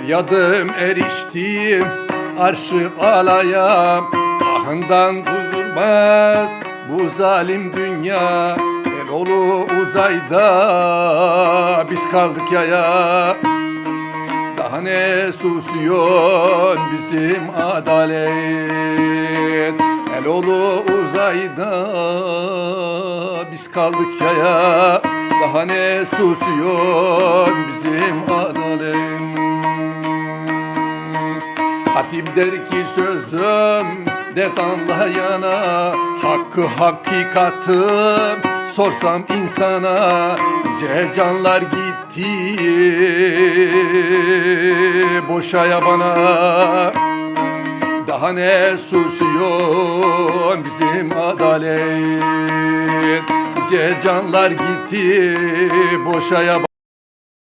Feryadım eriştim arşı alaya Ahından durdurmaz bu zalim dünya. Erolu uzayda biz kaldık yaya. Daha ne susuyor bizim adalet? Erolu uzayda biz kaldık yaya. Daha ne susuyor Hatip der ki sözüm dert anlayana Hakkı hakikatım sorsam insana Nice canlar gitti. Boşa yabana Daha ne susuyor bizim adalet? Nice canlar gitti boşa yabana